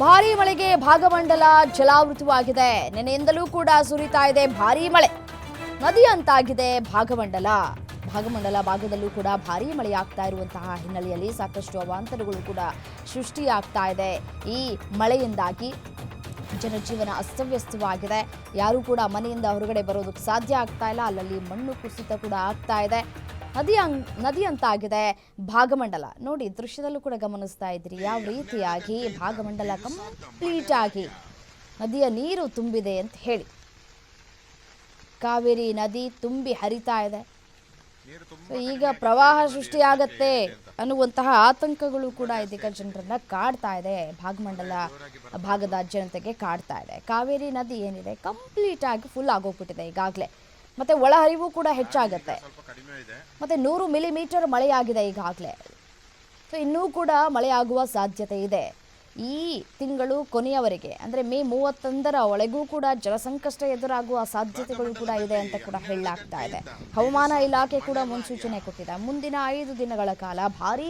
ಭಾರೀ ಮಳೆಗೆ ಭಾಗಮಂಡಲ ಜಲಾವೃತವಾಗಿದೆ. ನಿನ್ನೆಯಿಂದಲೂ ಕೂಡ ಸುರಿತಾ ಇದೆ ಭಾರೀ ಮಳೆ. ನದಿ ಅಂತಾಗಿದೆ ಭಾಗಮಂಡಲ. ಭಾಗಮಂಡಲ ಭಾಗದಲ್ಲೂ ಕೂಡ ಭಾರೀ ಮಳೆಯಾಗ್ತಾ ಇರುವಂತಹ ಹಿನ್ನೆಲೆಯಲ್ಲಿ ಸಾಕಷ್ಟು ಅವಾಂತರಗಳು ಕೂಡ ಸೃಷ್ಟಿಯಾಗ್ತಾ ಇದೆ. ಈ ಮಳೆಯಿಂದಾಗಿ ಜನಜೀವನ ಅಸ್ತವ್ಯಸ್ತವಾಗಿದೆ. ಯಾರೂ ಕೂಡ ಮನೆಯಿಂದ ಹೊರಗಡೆ ಬರೋದಕ್ಕೆ ಸಾಧ್ಯ ಆಗ್ತಾ ಇಲ್ಲ. ಅಲ್ಲಲ್ಲಿ ಮಣ್ಣು ಕುಸಿತ ಕೂಡ ಆಗ್ತಾ ಇದೆ. ನದಿ ಅಂತ ಆಗಿದೆ ಭಾಗಮಂಡಲ. ನೋಡಿ, ದೃಶ್ಯದಲ್ಲೂ ಕೂಡ ಗಮನಿಸ್ತಾ ಇದ್ರಿ ಯಾವ ರೀತಿಯಾಗಿ ಭಾಗಮಂಡಲ ಕಂಪ್ಲೀಟ್ ಆಗಿ ನದಿಯ ನೀರು ತುಂಬಿದೆ ಅಂತ ಹೇಳಿ. ಕಾವೇರಿ ನದಿ ತುಂಬಿ ಹರಿತಾ ಇದೆ. ಈಗ ಪ್ರವಾಹ ಸೃಷ್ಟಿಯಾಗತ್ತೆ ಅನ್ನುವಂತಹ ಆತಂಕಗಳು ಕೂಡ ಇದೀಗ ಜನರನ್ನ ಕಾಡ್ತಾ ಇದೆ. ಭಾಗಮಂಡಲ ಭಾಗದ ಜನತೆಗೆ ಕಾಡ್ತಾ ಇದೆ. ಕಾವೇರಿ ನದಿ ಏನಿದೆ ಕಂಪ್ಲೀಟ್ ಆಗಿ ಫುಲ್ ಆಗೋಗ್ಬಿಟ್ಟಿದೆ ಈಗಾಗಲೇ. ಮತ್ತೆ ಒಳಹರಿವು ಕೂಡ ಹೆಚ್ಚಾಗುತ್ತೆ. ಮತ್ತೆ ನೂರು ಮಿಲಿಮೀಟರ್ ಮಳೆಯಾಗಿದೆ ಈಗಾಗಲೇ. ಸೊ ಇನ್ನೂ ಕೂಡ ಮಳೆಯಾಗುವ ಸಾಧ್ಯತೆ ಇದೆ. ಈ ತಿಂಗಳು ಕೊನೆಯವರೆಗೆ, ಅಂದರೆ ಮೇ ಮೂವತ್ತೊಂದರ ಒಳಗೂ ಕೂಡ ಜಲಸಂಕಷ್ಟ ಎದುರಾಗುವ ಸಾಧ್ಯತೆಗಳು ಕೂಡ ಇದೆ ಅಂತ ಕೂಡ ಹೇಳಲಾಗ್ತಾ ಇದೆ. ಹವಾಮಾನ ಇಲಾಖೆ ಕೂಡ ಮುನ್ಸೂಚನೆ ಕೊಟ್ಟಿದೆ. ಮುಂದಿನ ಐದು ದಿನಗಳ ಕಾಲ ಭಾರೀ